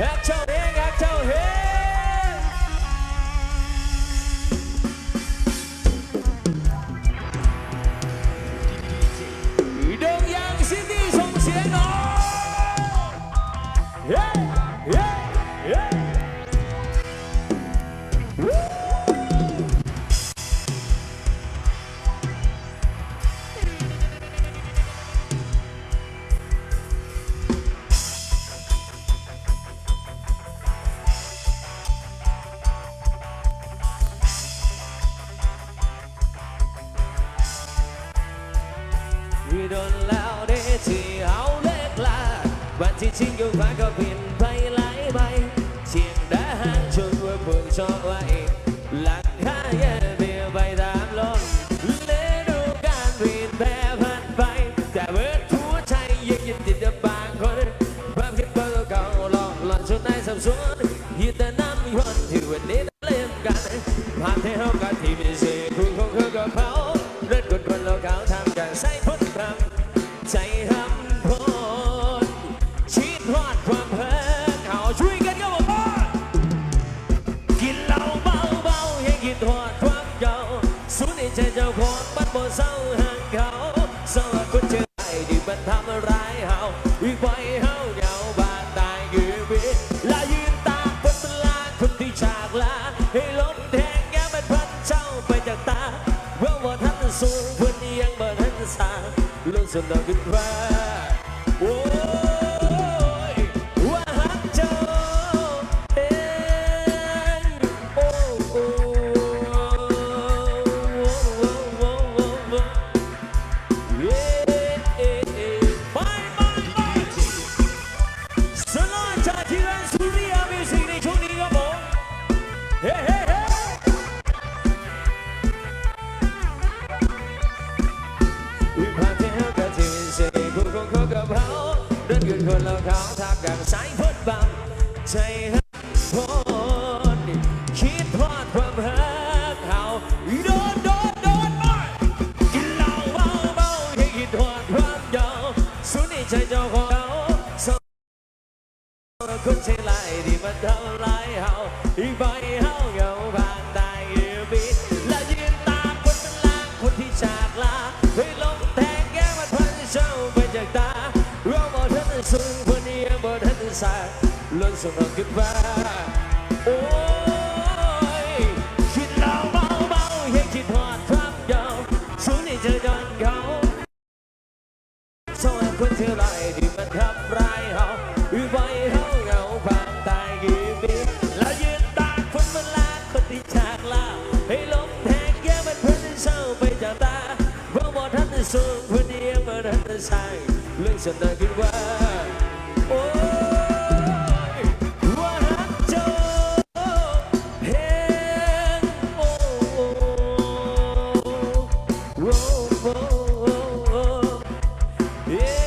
ฮักเจ้าเฮงฮักเจ้าเฮงดงยางซิตี้ส่งเสียงหน่อย วิโดนแล้วได้ที่เอาเล็กลาวันที่ทิ้งอยู่ฟ้าก็บินไปหลายใบเชียงดาหางชนว่าพุ่งชอบไว้หลังคาแย่เบียไปตามลมเลดูการบินแพ้พันไป แต่เบิดหัวใจยังยึดติดกับบางคนความคิดเก่าเก่าหลอกหลอนจนได้สับสนยึดแต่น้ำยนต์ที่วันนี้เล่นกันภาพที่ากันที่มีเสีย เศร้าห่างเขาสำหรับคนเจอไอ้ที่มันทำร้ายเฮาอีกไว้เฮาเหงาบาดตายกือวิลายืนตาบนตลาคนที่จากลาให้ลมแทงแก้มันพันเจ้าไปจากตาเว่าว่าท่านสูงเพื่อนยังบ่ทันสาลงสนอกขึ้นว่าโอ้ กับเขาเดินกันคนละเขาทักกันสายพ้นบังใจหักพนคิดทอดความหักเขาโดนโดนโดนไปกินเหล้าเมาเมาให้คิดทอดความยาวสุดในใจเจ้าของเขาสองคนเช่ไรที่มันทำร้ายเขาอีกใบ บอกท่านสายล้นสมองขึ้าโอ้ยคิดเหล้าเมาเมาให้คิดทอดความยาวสูงในเจอดนเขาสอนคนเท่าไรที่มันทำร้ายเขาอีไวเขาเหงาความตายกี่ปีแล้วยืนตากคนมันลาคนที่จากลาให้ลมแทงแก้มันเพิ่นเศร้าไปจากตาเพราะว่าท่านสูงคนเดียวมาท่านใส่เรื่องฉันน่ะคิดว่าโอ้ย Yeah.